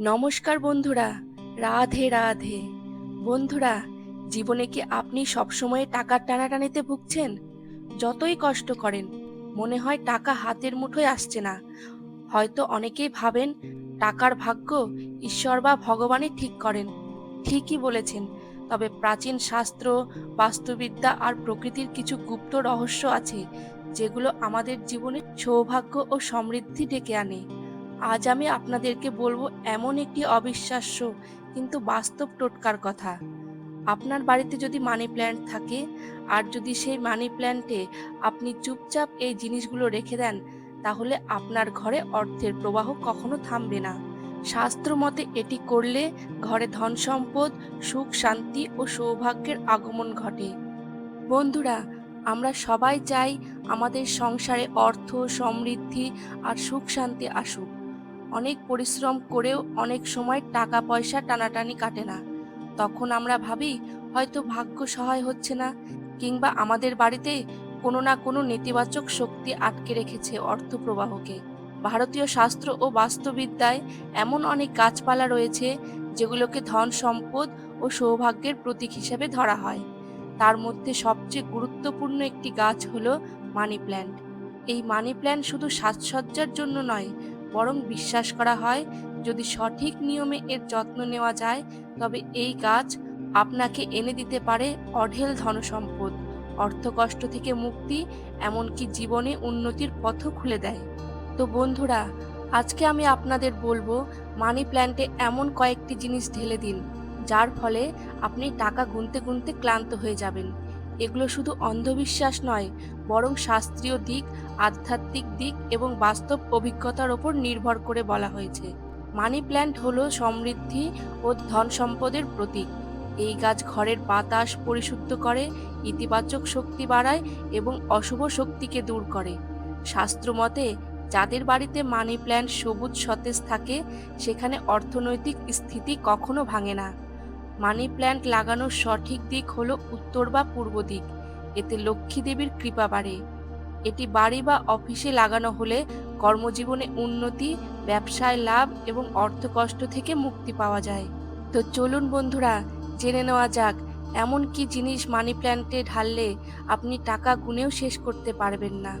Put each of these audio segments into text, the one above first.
নমস্কার বন্ধুরা, রাধে রাধে। বন্ধুরা, জীবনে কি আপনি সবসময় টাকার টানাটানিতে ভুগছেন? যতই কষ্ট করেন, মনে হয় টাকা হাতের মুঠোয় আসছে না। হয়তো অনেকেই ভাবেন, টাকার ভাগ্য ঈশ্বর বা ভগবানই ঠিক করেন। ঠিকই বলেছেন, তবে প্রাচীন শাস্ত্র, বাস্তুবিদ্যা আর প্রকৃতির কিছু গুপ্ত রহস্য আছে, যেগুলো আমাদের জীবনে সৌভাগ্য ও সমৃদ্ধি ডেকে আনে। আজ আমি আপনাদেরকে বলব এমন একটি অবিশ্বাস্য, কিন্তু বাস্তব টোটকার কথা। আপনার বাড়িতে যদি মানি প্ল্যান্ট থাকে, আর যদি সেই মানি প্ল্যান্টে আপনি চুপচাপ এই জিনিসগুলো রেখে দেন, তাহলে আপনার ঘরে অর্থের প্রবাহ কখনো থামবে না। শাস্ত্র মতে এটি করলে ঘরে ধন সম্পদ, সুখ, শান্তি ও সৌভাগ্যের আগমন ঘটে। বন্ধুরা, আমরা সবাই চাই আমাদের সংসারে অর্থ, সমৃদ্ধি আর সুখ শান্তি আসুক। অনেক পরিশ্রম করেও অনেক সময় টাকা পয়সা টানাটানি কাটে না। তখন আমরা ভাবি, হয়তো ভাগ্য সহায় হচ্ছে না, কিংবা আমাদের বাড়িতে কোনো না কোনো নেতিবাচক শক্তি আটকে রেখেছে অর্থ প্রবাহকে। ভারতীয় শাস্ত্র ও বাস্তুবিদ্যায় এমন অনেক গাছপালা রয়েছে, যেগুলোকে ধন সম্পদ ও সৌভাগ্যের প্রতীক হিসেবে ধরা হয়। তার মধ্যে সবচেয়ে গুরুত্বপূর্ণ একটি গাছ হলো মানি প্ল্যান্ট। এই মানি প্ল্যান্ট শুধু সাজসজ্জার জন্য নয় বরং বিশ্বাস করা হয়, যদি সঠিক নিয়মে এর যত্ন নেওয়া যায়, তবে এই গাছ আপনাকে এনে দিতে পারে অঢেল ধনসম্পদ, অর্থকষ্ট থেকে মুক্তি, এমনকি জীবনে উন্নতির পথও খুলে দেয়। তো বন্ধুরা, আজকে আমি আপনাদের বলব, মানি প্ল্যান্টে এমন কয়েকটি জিনিস ঢেলে দিন, যার ফলে আপনি টাকা গুনতে গুনতে ক্লান্ত হয়ে যাবেন। এগুলো শুধু অন্ধবিশ্বাস নয়, বরং শাস্ত্রীয় দিক, আধ্যাত্মিক দিক এবং বাস্তব অভিজ্ঞতার ওপর নির্ভর করে বলা হয়েছে। মানি প্ল্যান্ট হলো সমৃদ্ধি ও ধন সম্পদের প্রতীক। এই গাছ ঘরের বাতাস পরিশুদ্ধ করে, ইতিবাচক শক্তি বাড়ায় এবং অশুভ শক্তিকে দূর করে। শাস্ত্র মতে, যাদের বাড়িতে মানি প্ল্যান্ট সবুজ সতেজ থাকে, সেখানে অর্থনৈতিক স্থিতি কখনো ভাঙে না। মানি প্ল্যান্ট লাগানোর সঠিক দিক হলো উত্তর বা পূর্ব দিক। এতে লক্ষ্মী দেবীর কৃপা বাড়ে। এটি বাড়ি বা অফিসে লাগানো হলে কর্মজীবনে উন্নতি, ব্যবসায় লাভ এবং অর্থকষ্ট থেকে মুক্তি পাওয়া যায়। তো চলুন বন্ধুরা, জেনে নেওয়া যাক, এমন কি জিনিস মানি প্ল্যান্টে ঢাললে আপনি টাকা গুনেও শেষ করতে পারবেন না?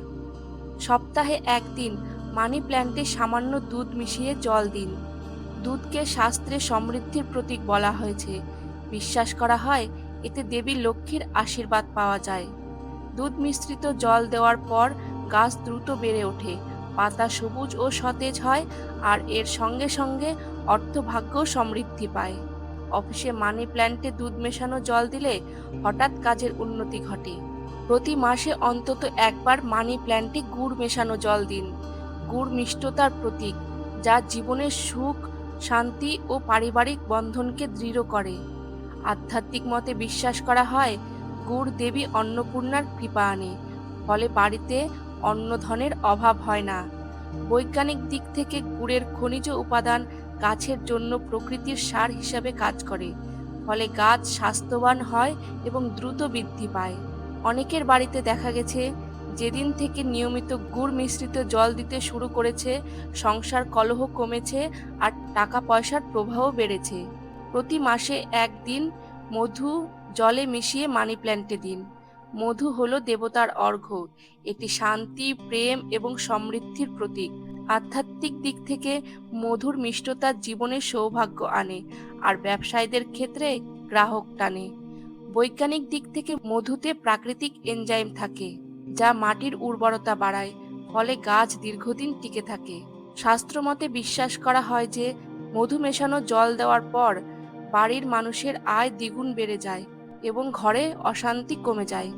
সপ্তাহে একদিন মানি প্ল্যান্টে সামান্য দুধ মিশিয়ে জল দিন। দুধকে শাস্ত্রে সমৃদ্ধির প্রতীক বলা হয়েছে। বিশ্বাস করা হয়, এতে দেবী লক্ষ্মীর আশীর্বাদ পাওয়া যায়। দুধ মিশ্রিত জল দেওয়ার পর গাছ দ্রুত বেড়ে ওঠে, পাতা সবুজ ও সতেজ হয়, আর এর সঙ্গে সঙ্গে অর্থভাগ্য সমৃদ্ধি পায়। অফিসে মানি প্ল্যান্টে দুধ মেশানো জল দিলে হঠাৎ কাজের উন্নতি ঘটে। প্রতি মাসে অন্তত একবার মানি প্ল্যান্টে গুড় মেশানো জল দিন। গুড় মিষ্টতার প্রতীক, যা জীবনের সুখ শান্তি ও পারিবারিক বন্ধনকে দৃঢ় করে। আধ্যাত্মিক মতে বিশ্বাস করা হয়, গুড় দেবী অন্নপূর্ণার কৃপা আনে, ফলে বাড়িতে অন্ন ধনের অভাব হয় না। বৈজ্ঞানিক দিক থেকে গুড়ের খনিজ উপাদান গাছের জন্য প্রকৃতির সার হিসাবে কাজ করে, ফলে গাছ স্বাস্থ্যবান হয় এবং দ্রুত বৃদ্ধি পায়। অনেকের বাড়িতে দেখা গেছে যেদিন থেকে নিয়মিত গুড় মিশ্রিত জল দিতে শুরু করেছে, সংসার কলহ কমেছে আর টাকা পয়সার প্রবাহ বেড়েছে। প্রতি মাসে একদিন মধু জলে মিশিয়ে মানি প্ল্যান্টে দিন। মধু হলো দেবতার অর্ঘ্য এটি শান্তি, প্রেম এবং সমৃদ্ধির প্রতীক। আধ্যাত্মিক দিক থেকে মধুর মিষ্টতা জীবনের সৌভাগ্য আনে আর ব্যবসায়ীদের ক্ষেত্রে গ্রাহক টানে। বৈজ্ঞানিক দিক থেকে মধুতে প্রাকৃতিক এনজাইম থাকে। যা মাটির উর্বরতা বাড়ায়, ফলে গাছ দীর্ঘদিন টিকে থাকে। শাস্ত্রমতে বিশ্বাস করা হয় যে, মধু মেশানো জল দেওয়ার পর বাড়ির মানুষের আয় দ্বিগুণ বেড়ে যায় এবং ঘরে অশান্তি কমে যায়।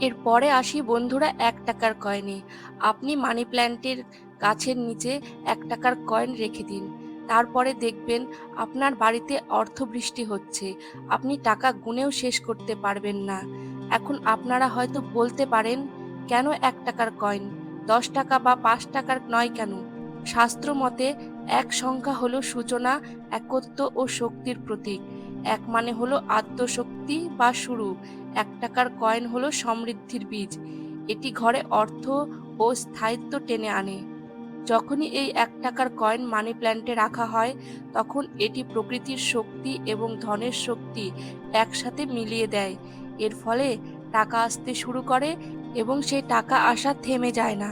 এরপরে আসি বন্ধুরা এক টাকার কয়েনে। আপনি মানি প্ল্যান্টের গাছের নিচে এক টাকার কয়েন রেখে দিন। তারপরে দেখবেন আপনার বাড়িতে অর্থবৃষ্টি হচ্ছে। আপনি টাকা গুনেও শেষ করতে পারবেন না। এখন আপনারা হয়তো বলতে পারেন কেন এক টাকার কয়েন? দশ টাকা বা পাঁচ টাকার নয় কেন? শাস্ত্র মতে এক সংখ্যা হলো সূচনা, একত্ব ও শক্তির প্রতীক। এক মানে হলো আত্মশক্তি বা শুরু। এক টাকার কয়েন হলো সমৃদ্ধির বীজ। এটি ঘরে অর্থ ও স্থায়িত্ব টেনে আনে। যখনই এই এক টাকার কয়েন মানি প্ল্যান্টে রাখা হয়, তখন এটি প্রকৃতির শক্তি এবং ধনের শক্তি একসাথে মিলিয়ে দেয়। এর ফলে টাকা আসতে শুরু করে এবং সেই টাকা আসা থেমে যায় না।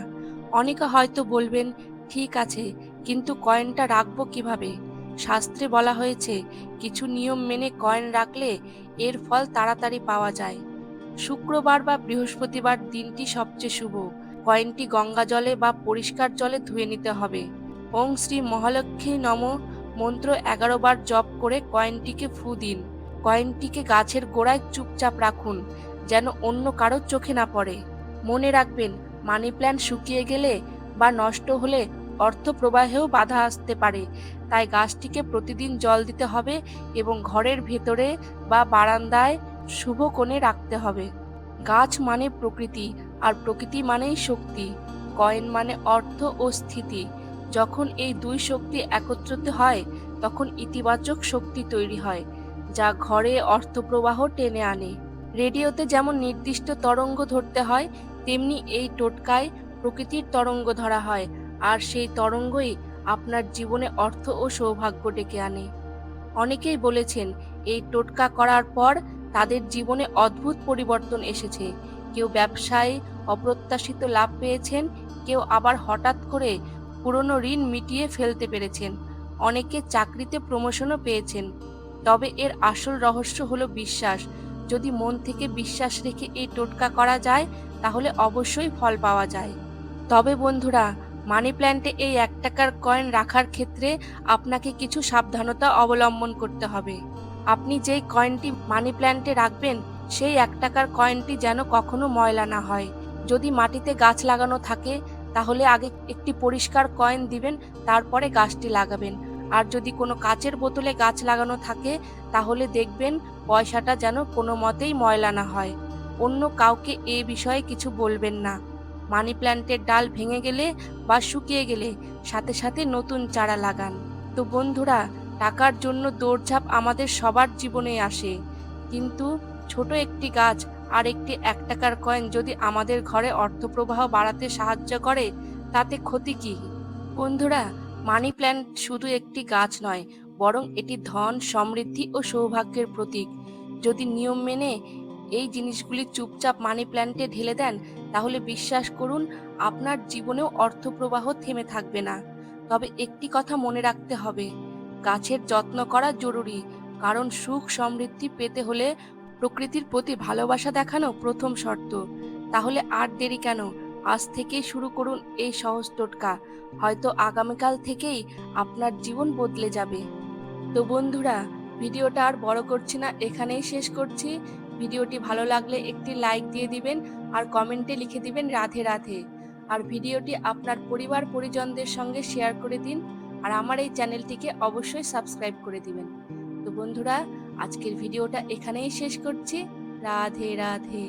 অনেকে হয়তো বলবেন, ঠিক আছে, কিন্তু কয়েনটা রাখব কীভাবে? শাস্ত্রে বলা হয়েছে, কিছু নিয়ম মেনে কয়েন রাখলে এর ফল তাড়াতাড়ি পাওয়া যায়। শুক্রবার বা বৃহস্পতিবার দিনটি সবচেয়ে শুভ। কয়েনটি গঙ্গা জলে বা পরিষ্কার জলে ধুয়ে নিতে হবে। ওং শ্রী মহালক্ষ্মী নম, মন্ত্র এগারো বার জপ করে কয়েনটিকে ফু দিন। কয়েনটিকে গাছের গোড়ায় চুপচাপ রাখুন, যেন অন্য কারও চোখে না পড়ে। মনে রাখবেন মানি প্ল্যান্ট শুকিয়ে গেলে বা নষ্ট হলে অর্থ প্রবাহেও বাধা আসতে পারে। তাই গাছটিকে প্রতিদিন জল দিতে হবে এবং ঘরের ভেতরে বা বারান্দায় শুভ কোণে রাখতে হবে। গাছ মানে প্রকৃতি আর প্রকৃতি মানেই শক্তি। কয়েন মানে অর্থ ও স্থিতি। যখন এই দুই শক্তি একত্রিত হয়, তখন ইতিবাচক শক্তি তৈরি হয়, যা ঘরে অর্থপ্রবাহ টেনে আনে। রেডিওতে যেমন নির্দিষ্ট তরঙ্গ ধরতে হয় তেমনি এই টোটকায় প্রকৃতির তরঙ্গ ধরা হয়, আর সেই তরঙ্গই আপনার জীবনে অর্থ ও সৌভাগ্য ডেকে আনে। অনেকেই বলেছেন, এই টোটকা করার পর তাদের জীবনে অদ্ভুত পরিবর্তন এসেছে। কেউ ব্যবসায় অপ্রত্যাশিত লাভ পেয়েছেন, কেউ আবার হঠাৎ করে পুরনো ঋণ মিটিয়ে ফেলতে পেরেছেন। অনেকে চাকরিতে প্রমোশনও পেয়েছেন। তবে এর আসল রহস্য হলো বিশ্বাস। যদি মন থেকে বিশ্বাস রেখে এই টোটকা করা যায় তাহলে অবশ্যই ফল পাওয়া যায়। তবে বন্ধুরা মানি প্ল্যান্টে এই এক টাকার কয়েন রাখার ক্ষেত্রে আপনাকে কিছু সাবধানতা অবলম্বন করতে হবে। আপনি যেই কয়েনটি মানি প্ল্যান্টে রাখবেন, সেই এক টাকার কয়েনটি যেন কখনো ময়লা না হয়। যদি মাটিতে গাছ লাগানো থাকে, তাহলে আগে একটি পরিষ্কার কয়েন দিবেন, তারপরে গাছটি লাগাবেন। আর যদি কোনো কাচের বোতলে গাছ লাগানো থাকে, তাহলে দেখবেন পয়সাটা যেন কোনো মতেই ময়লা না হয়। অন্য কাউকে এ বিষয়ে কিছু বলবেন না। মানি প্ল্যান্টের ডাল ভেঙে গেলে বা শুকিয়ে গেলে সাথে সাথে নতুন চারা লাগান। তো বন্ধুরা, টাকার জন্য দৌড়ঝাঁপ আমাদের সবার জীবনে আসে। কিন্তু ছোট একটি গাছ আর একটি এক টাকার কয়েন যদি আমাদের ঘরে অর্থপ্রবাহ বাড়াতে সাহায্য করে, তাতে ক্ষতি কি? বন্ধুরা, মানি প্ল্যান্ট শুধু একটি গাছ নয়, বরং এটি ধন, সমৃদ্ধি ও সৌভাগ্যের প্রতীক। যদি নিয়ম মেনে এই জিনিসগুলি চুপচাপ মানি প্ল্যান্টে ঢেলে দেন, তাহলে বিশ্বাস করুন আপনার জীবনেও অর্থপ্রবাহ থেমে থাকবে না। তবে একটি কথা মনে রাখতে হবে, গাছের যত্ন করা জরুরি, কারণ সুখ সমৃদ্ধি পেতে হলে প্রকৃতির প্রতি ভালোবাসা দেখানো প্রথম শর্ত। তাহলে আর দেরি কেন? আজ থেকেই শুরু করুন এই সহজ টোটকা, হয়তো আগামীকাল থেকেই আপনার জীবন বদলে যাবে। তো বন্ধুরা, ভিডিওটা আর বড় করছি না, এখানেই শেষ করছি। ভিডিওটি ভালো লাগলে একটি লাইক দিয়ে দিবেন আর কমেন্টে লিখে দিবেন রাধে রাধে। আর ভিডিওটি আপনার পরিবার পরিজনদের সঙ্গে শেয়ার করে দিন আর আমার এই চ্যানেলটিকে অবশ্যই সাবস্ক্রাইব করে দিবেন। তো বন্ধুরা, আজকের ভিডিওটা এখানেই শেষ করছি। রাধে রাধে।